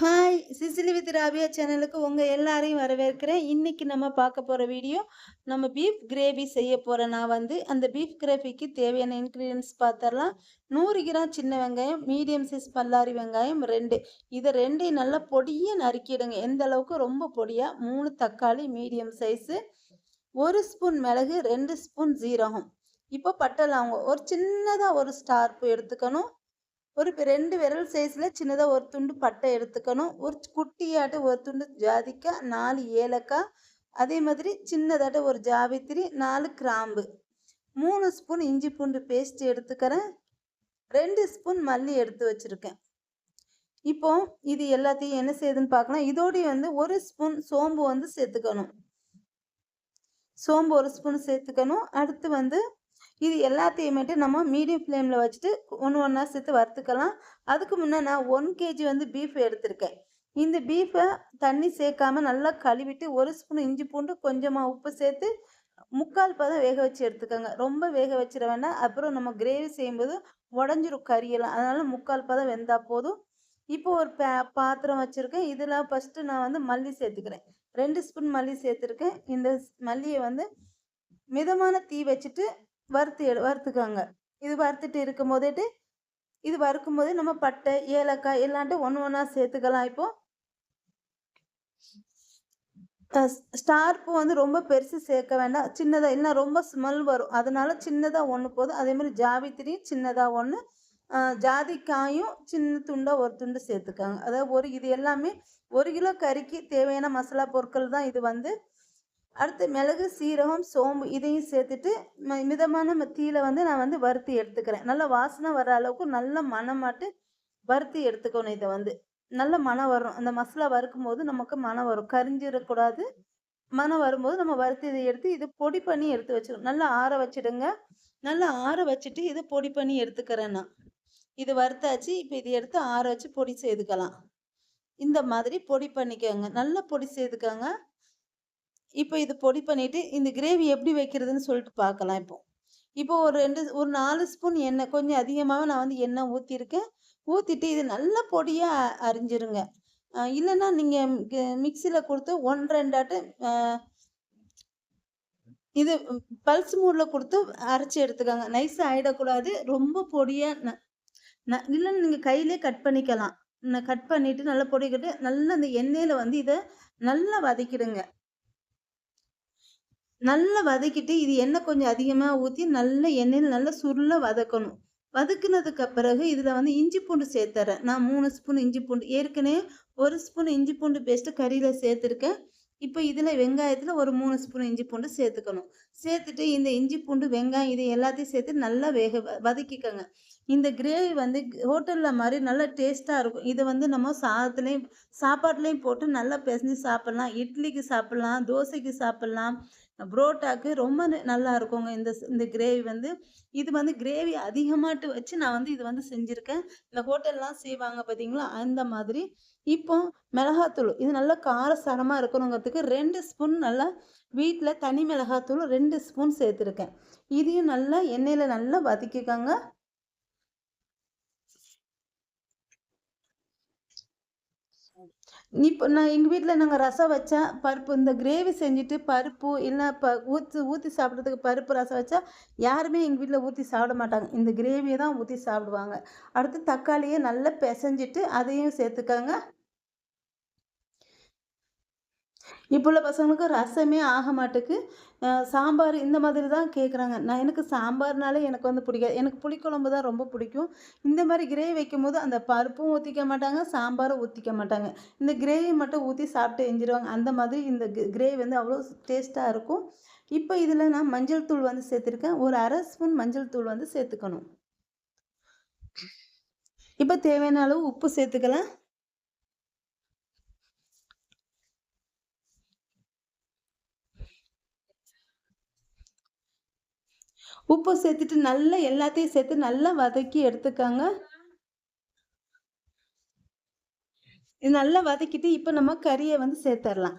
Hi Sicily with Rabia சேனலுக்கு உங்கள் எல்லாரையும் வரவேற்கிறேன். இன்றைக்கி நம்ம பார்க்க போகிற வீடியோ நம்ம பீஃப் கிரேவி செய்ய போகிறேன் நான் வந்து அந்த பீஃப் கிரேவிக்கு தேவையான இன்க்ரீடியன்ஸ் பார்த்துடலாம். நூறு கிராம் சின்ன வெங்காயம் மீடியம் சைஸ் பல்லாரி வெங்காயம் ரெண்டு. இதை ரெண்டையும் நல்லா பொடியாக நறுக்கிடுங்க. எந்த அளவுக்கு? ரொம்ப பொடியாக மூணு தக்காளி மீடியம் சைஸு ஒரு ஸ்பூன் மிளகு ரெண்டு ஸ்பூன் ஜீரகம் இப்போ பட்டை லவங்கம். ஒரு சின்னதாக ஒரு ஸ்டார்ப்பு எடுத்துக்கணும். ஒரு ரெண்டு விரல் சைஸில் சின்னதாக ஒரு துண்டு பட்டை எடுத்துக்கணும். ஒரு குட்டியாட்டு ஒரு துண்டு ஜாதிக்காய் நாலு ஏலக்காய். அதே மாதிரி சின்னதாட்ட ஒரு ஜாவித்திரி நாலு கிராம்பு. மூணு ஸ்பூன் இஞ்சி பூண்டு பேஸ்ட் எடுத்துக்கிறேன். ரெண்டு ஸ்பூன் மல்லி எடுத்து வச்சுருக்கேன். இப்போ இது எல்லாத்தையும் என்ன செய்யுதுன்னு பார்க்கலாம். இதோடய வந்து ஒரு ஸ்பூன் சோம்பு வந்து சேர்த்துக்கணும். சோம்பு ஒரு ஸ்பூன் சேர்த்துக்கணும். அடுத்து வந்து இது எல்லாத்தையுமேட்டு நம்ம மீடியம் ஃப்ளேமில் வச்சுட்டு ஒன்று ஒன்றா சேர்த்து வறுத்துக்கலாம். அதுக்கு முன்னே நான் ஒன் கேஜி வந்து பீஃப் எடுத்திருக்கேன். இந்த பீஃபை தண்ணி சேர்க்காம நல்லா கழுவிட்டு ஒரு ஸ்பூன் இஞ்சி பூண்டு கொஞ்சமாக உப்பு சேர்த்து முக்கால் பதம் வேக வச்சு எடுத்துக்கோங்க. ரொம்ப வேக வச்சிட வேண்டாம். அப்புறம் நம்ம கிரேவி செய்யும்போது உடஞ்சிரும் கறியெல்லாம். அதனால் முக்கால் பதம் வெந்தால் போதும். இப்போ ஒரு பா பாத்திரம் வச்சுருக்கேன். இதில் ஃபஸ்ட்டு நான் வந்து மல்லி சேர்த்துக்கிறேன். ரெண்டு ஸ்பூன் மல்லி சேர்த்துருக்கேன். இந்த ஸ்- மல்லியை வந்து மிதமான தீ வச்சுட்டு வறுத்து வறுத்துக்கோங்க. இது வறுத்துட்டு இருக்கும் போதேட்டு இது வறுக்கும் போதே நம்ம பட்டை ஏலக்காய் எல்லான்ட்டு ஒன்று ஒன்றா சேர்த்துக்கலாம். இப்போ ஸ்டார் பூ வந்து ரொம்ப பெருசு சேர்க்க வேண்டாம். சின்னதாக இல்லை ரொம்ப ஸ்மெல் வரும். அதனால சின்னதாக ஒன்று போதும். அதே மாதிரி ஜாவித்திரி சின்னதாக ஒன்று ஜாதிக்காயும் சின்ன துண்டாக ஒரு துண்டு சேர்த்துக்காங்க. அதாவது ஒரு இது எல்லாமே ஒரு கிலோ கறிக்கு தேவையான மசாலா பொருட்கள் தான் இது வந்து அடுத்து மிளகு சீரகம் சோம்பு இதையும் சேர்த்துட்டு மிதமான ம- தீயில வந்து நான் வந்து வறுத்து எடுத்துக்கிறேன். நல்லா வாசனை வர அளவுக்கு நல்ல மணமாட்டு வறுத்து எடுத்துக்கணும் இதை வந்து. நல்ல மணம் வரும். அந்த மசாலா வறுக்கும் போது நமக்கு மணம் வரும். கரிஞ்சிடக்கூடாது. மணம் வரும்போது நம்ம வறுத்து இதை எடுத்து இது பொடி பண்ணி எடுத்து வச்சிடணும். நல்லா ஆற வச்சிடுங்க. நல்லா ஆற வச்சுட்டு இதை பொடி பண்ணி எடுத்துக்கிறேன் நான். இது வறுத்தாச்சு. இப்போ இதை எடுத்து ஆற வச்சு பொடி செய்துக்கலாம். இந்த மாதிரி பொடி பண்ணிக்கோங்க. நல்லா பொடி செய்துக்கோங்க. இப்போ இது பொடி பண்ணிட்டு இந்த கிரேவி எப்படி வைக்கிறதுன்னு சொல்லிட்டு பார்க்கலாம் இப்போ. இப்போ ஒரு ரெண்டு ஒரு நாலு ஸ்பூன் எண்ணெய் கொஞ்சம் அதிகமாக நான் வந்து எண்ணெய் ஊற்றிருக்கேன் ஊற்றிட்டு இது நல்ல பொடியாக அரிஞ்சிருங்க. இல்லைன்னா நீங்கள் மிக்சியில் கொடுத்து ஒன் ரெண்டாட்டு இது பல்ஸ் மூடில் கொடுத்து அரைச்சி எடுத்துக்கோங்க. நைஸாக ஆகிடக்கூடாது ரொம்ப பொடியாக ந இல்லைன்னா நீங்கள் கையிலே கட் பண்ணிக்கலாம். நான் கட் பண்ணிவிட்டு நல்லா பொடி கட்டு நல்லா அந்த எண்ணெயில் வந்து இதை நல்லா வதக்கிடுங்க. நல்லா வதக்கிட்டு இது எண்ணெய் கொஞ்சம் அதிகமாக ஊற்றி நல்ல எண்ணெயில் நல்லா சுருள வதக்கணும். வதக்குனதுக்கு பிறகு இதில் வந்து இஞ்சி பூண்டு சேர்த்துறேன். நான் மூணு ஸ்பூன் இஞ்சி பூண்டு ஏற்கனவே ஒரு ஸ்பூன் இஞ்சி பூண்டு பேஸ்ட்டு கறியில் சேர்த்துருக்கேன். இப்போ இதில் வெங்காயத்தில் ஒரு மூணு ஸ்பூன் இஞ்சி பூண்டு சேர்த்துக்கணும். சேர்த்துட்டு இந்த இஞ்சி பூண்டு வெங்காயம் இது எல்லாத்தையும் சேர்த்து நல்லா வேக வ- வதக்கிக்கோங்க. இந்த கிரேவி வந்து ஹோட்டலில் மாதிரி நல்லா டேஸ்ட்டாக இருக்கும். இதை வந்து நம்ம சாதத்துலேயும் சாப்பாட்டுலேயும் போட்டு நல்லா பிசைஞ்சு சாப்பிட்லாம். இட்லிக்கு சாப்பிட்லாம் தோசைக்கு சாப்பிட்லாம். புரோட்டாக்கு ரொம்ப நல்லா இருக்குங்க இந்த இந்த கிரேவி வந்து. இது வந்து கிரேவி அதிகமாட்டு வச்சு நான் வந்து இது வந்து செஞ்சுருக்கேன். இந்த ஹோட்டல்லாம் செய்வாங்க பார்த்தீங்களா அந்த மாதிரி இப்போ மிளகாத்தூள் இது நல்லா காரசாரமாக இருக்கணுங்கிறதுக்கு ரெண்டு ஸ்பூன் நல்லா வீட்டில் தனி மிளகாத்தூள் ரெண்டு ஸ்பூன் சேர்த்துருக்கேன். இதையும் நல்லா எண்ணெயில் நல்லா வதக்கிக்கோங்க. இப்போ நான் எங்கள் வீட்டில் நாங்கள் ரசம் வச்சா பருப்பு இந்த கிரேவி செஞ்சுட்டு பருப்பு இல்லை ப ஊற்றி ஊற்றி சாப்பிட்றதுக்கு பருப்பு ரசம் வச்சா யாருமே எங்கள் வீட்டில் ஊற்றி சாப்பிட மாட்டாங்க. இந்த கிரேவியை தான் ஊற்றி சாப்பிடுவாங்க. அடுத்து தக்காளியை நல்லா பிசைஞ்சிட்டு அதையும் சேர்த்துக்கோங்க. இப்போ உள்ள பசங்களுக்கு ரசமே ஆக மாட்டுக்கு. சாம்பார் இந்த மாதிரி தான் கேட்குறாங்க நான் எனக்கு சாம்பார்னாலே எனக்கு வந்து பிடிக்காது. எனக்கு புளிக்குழம்பு தான் ரொம்ப பிடிக்கும். இந்த மாதிரி கிரேவி வைக்கும்போது அந்த பருப்பும் ஊற்றிக்க மாட்டாங்க சாம்பாரும் ஊற்றிக்க மாட்டாங்க. இந்த கிரேவி மட்டும் ஊற்றி சாப்பிட்டு எஞ்சிருவாங்க. அந்த மாதிரி இந்த கிரேவி வந்து அவ்வளோ டேஸ்ட்டாக இருக்கும். இப்போ இதில் நான் மஞ்சள் தூள் வந்து சேர்த்துருக்கேன். ஒரு அரை ஸ்பூன் மஞ்சள் தூள் வந்து சேர்த்துக்கணும். இப்போ தேவையான அளவு உப்பு சேர்த்துக்கலாம். உப்பு சேர்த்துட்டு நல்லா எல்லாத்தையும் சேர்த்து நல்லா வதக்கி எடுத்துக்காங்க. இது நல்லா வதக்கிட்டு இப்போ நம்ம கறியை வந்து சேர்த்துடலாம்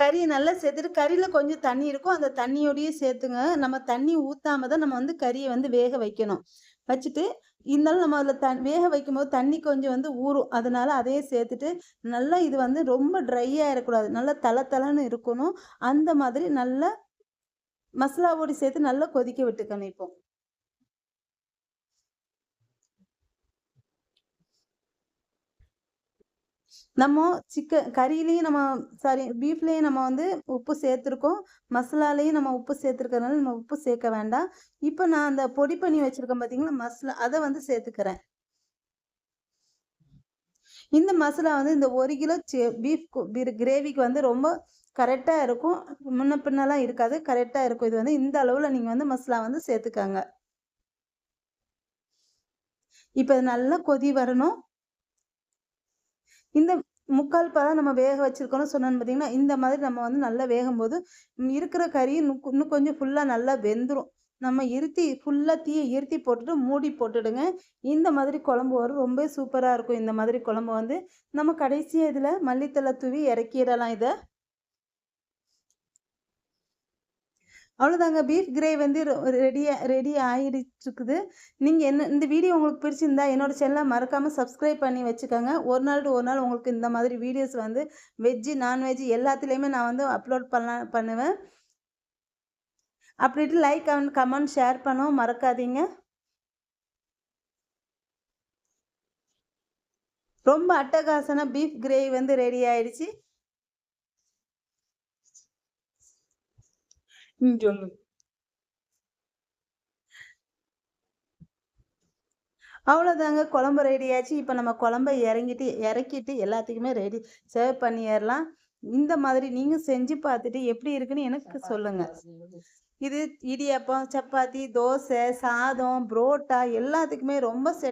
கறியை நல்லா சேர்த்துட்டு கறியில் கொஞ்சம் தண்ணி இருக்கும். அந்த தண்ணியோடயே சேர்த்துங்க. நம்ம தண்ணி ஊற்றாம தான் நம்ம வந்து கறியை வந்து வேக வைக்கணும். வச்சுட்டு இருந்தாலும் நம்ம அதில் தண் வேக வைக்கும்போது தண்ணி கொஞ்சம் வந்து ஊறும். அதனால அதையே சேர்த்துட்டு நல்லா இது வந்து ரொம்ப ட்ரையாக இருக்கக்கூடாது. நல்லா தள தளன்னு இருக்கணும். அந்த மாதிரி நல்லா மசாலாவோடு சேர்த்து நல்லா கொதிக்க விட்டுக்கணும் இப்போ. நம்ம சிக்கன் கறியிலையும் நம்ம சாரி பீஃப்லேயும் நம்ம வந்து உப்பு சேர்த்துருக்கோம். மசாலாலையும் நம்ம உப்பு சேர்த்துருக்கறதுனால நம்ம உப்பு சேர்க்க வேண்டாம். இப்போ நான் அந்த பொடி பண்ணி வச்சுருக்கேன் பார்த்தீங்களா மசாலா அதை வந்து சேர்த்துக்கிறேன். இந்த மசாலா வந்து இந்த ஒரு கிலோ பீஃப் கிரேவிக்கு வந்து ரொம்ப கரெக்டாக இருக்கும். முன்ன பின்னெல்லாம் இருக்காது. கரெக்டாக இருக்கும். இது வந்து இந்த அளவில் நீங்கள் வந்து மசாலா வந்து சேர்த்துக்கோங்க. இப்போ நல்லா கொதி வரணும். இந்த முக்கால் பதம் நம்ம வேக வச்சுருக்கோம்னு சொன்னோன்னு பார்த்தீங்கன்னா இந்த மாதிரி நம்ம வந்து நல்லா வேகும்போது இருக்கிற கறி இன்னும் கொஞ்சம் ஃபுல்லாக நல்லா வெந்துடும் நம்ம இருத்தி ஃபுல்லாக தீயை இருத்தி போட்டுட்டு மூடி போட்டுடுங்க. இந்த மாதிரி குழம்பு வரும் ரொம்ப சூப்பராக இருக்கும். இந்த மாதிரி குழம்பு வந்து நம்ம கடைசியாக இதில் மல்லித்தலை தூவி இறக்கிடலாம் இதை. அவ்வளோதாங்க பீஃப் கிரேவி வந்து ரெடியாக ரெடி ஆகிடுச்சுக்குது நீங்கள் என்ன இந்த வீடியோ உங்களுக்கு பிடிச்சிருந்தா என்னோட சேனலை மறக்காமல் சப்ஸ்கிரைப் பண்ணி வச்சுக்கோங்க. ஒரு நாள் ஒரு நாள் உங்களுக்கு இந்த மாதிரி வீடியோஸ் வந்து வெஜ்ஜு நான்வெஜ்ஜு எல்லாத்துலேயுமே நான் வந்து அப்லோட் பண்ண பண்ணுவேன். அப்படின்ட்டு லைக் அண்ட் கமெண்ட் ஷேர் பண்ணவும் மறக்காதீங்க. ரொம்ப அட்டகாசன பீஃப் கிரேவி வந்து ரெடி ஆயிடுச்சு. சொல்லு அவ்வளோதாங்க குழம்பு ரெடி ஆச்சு. இப்போ நம்ம குழம்ப இறங்கிட்டு இறக்கிட்டு எல்லாத்துக்குமே ரெடி சர்வ் பண்ணிடலாம். இந்த மாதிரி நீங்கள் செஞ்சு பார்த்துட்டு எப்படி இருக்குன்னு எனக்கு சொல்லுங்கள் இது இடியாப்பம் சப்பாத்தி தோசை சாதம் புரோட்டா எல்லாத்துக்குமே ரொம்ப செட்